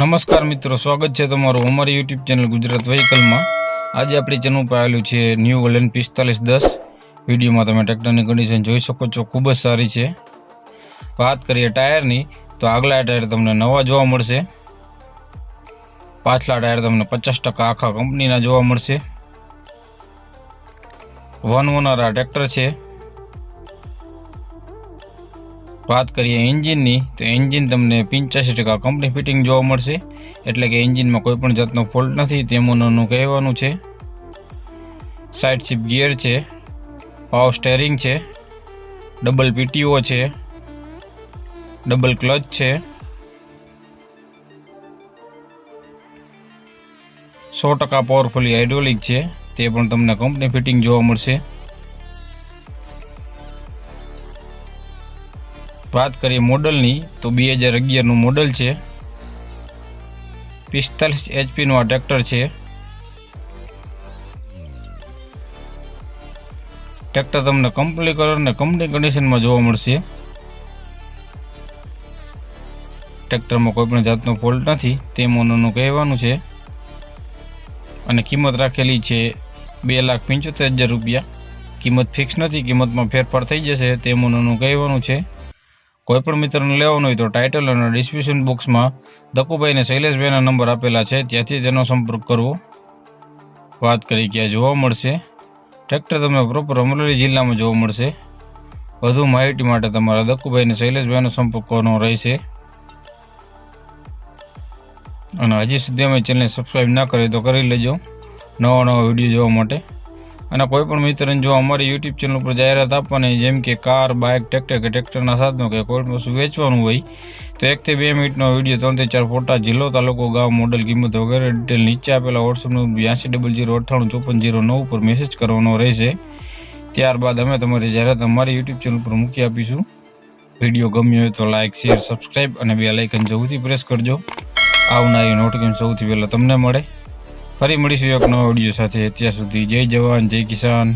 નમસ્કાર મિત્રો, સ્વાગત છે તમારું અમારી યુટ્યુબ ચેનલ ગુજરાત વ્હીકલમાં. આજે આપણી ચેનલ પર આવેલું છે ન્યૂ વલન પિસ્તાલીસ દસ. વિડીયોમાં તમે ટ્રેક્ટરની કન્ડિશન જોઈ શકો છો, ખૂબ જ સારી છે. વાત કરીએ ટાયરની, તો આગલા ટાયર તમને નવા જોવા મળશે. પાછલા ટાયર તમને પચાસ ટકા આખા કંપનીના જોવા મળશે. વન ઓનર આ ટ્રેક્ટર છે. વાત કરીએ એન્જિનની, તો એન્જિન તમને પંચ્યાસી ટકા કંપની ફિટિંગ જોવા મળશે. એટલે કે એન્જિનમાં કોઈ પણ જાતનો ફોલ્ટ નથી તેમનું કહેવાનું છે. સાઇડ શિપ ગિયર છે પાવર સ્ટેરિંગ છે ડબલ પીટીઓ છે ડબલ ક્લચ છે. સો ટકા પાવરફુલી હાઇડ્રોલિક છે, તે પણ તમને કંપની ફિટિંગ જોવા મળશે. વાત કરીએ મોડલની, તો બે હજાર અગિયારનું મોડલ છે. પિસ્તાલીસ એચપીનું આ ટ્રેક્ટર છે. ટ્રેક્ટર તમને કંપની કલર અને કંપની કન્ડિશનમાં જોવા મળશે. ટ્રેક્ટરમાં કોઈ પણ જાતનો ફોલ્ટ નથી, તે મોનોનું કહેવાનું છે. અને કિંમત રાખેલી છે બે લાખ પંચોતેર હજાર રૂપિયા. કિંમત ફિક્સ નથી, કિંમતમાં ફેરફાર થઈ જશે, તે મોનોનું કહેવાનું છે. કોઈ પણ મિત્રને લેવાનું હોય તો ટાઇટલ અને ડિસ્ક્રિપ્શન બોક્સમાં દકુભાઈને શૈલેષભાઈના નંબર આપેલા છે. ત્યાંથી તેનો સંપર્ક કરવો. વાત કરી કે જોવા મળશે. ટ્રેક્ટર તમને પ્રોપર અમરેલી જિલ્લામાં જોવા મળશે. વધુ માહિતી માટે તમારા દક્કુભાઈને શૈલેષભાઈનો સંપર્ક કરવાનો રહેશે. અને હજી સુધી અમે ચેનલને સબસ્ક્રાઈબ ના કરી તો કરી લેજો. નવા નવા વીડિયો જોવા માટે. અને કોઈ પણ મિત્રને જો અમારી યુટ્યુબ ચેનલ ઉપર જાહેરાત આપવાની જેમ કે કાર બાઇક ટ્રેક્ટર કે ટ્રેક્ટરના સાધનો કે કોઈ પણ વસ્તુ વેચવાનું હોય, તો એકથી બે મિનિટનો વીડિયો ત્રણથી ચાર ફોટા, જિલ્લો, તાલુકો, ગામ, મોડલ, કિંમત વગેરે ડિટેલ નીચે આપેલા વોટ્સઅપનું બ્યાસી ડબલ જીરો અઠ્ઠાણું ચોપન જીરો નવ પર મેસેજ કરવાનો રહેશે. ત્યારબાદ અમે તમારી જાહેરાત અમારી યુટ્યુબ ચેનલ પર મૂકી આપીશું. વીડિયો ગમ્યો હોય તો લાઇક શેર સબસ્ક્રાઈબ અને બે લાઇકન સૌથી પ્રેસ કરજો. આવનારી નોટિફિકેશન સૌથી પહેલાં તમને મળે. ફરી મળીશું એક નવા વીડિયો સાથે. ત્યાં સુધી જય જવાન જય કિસાન.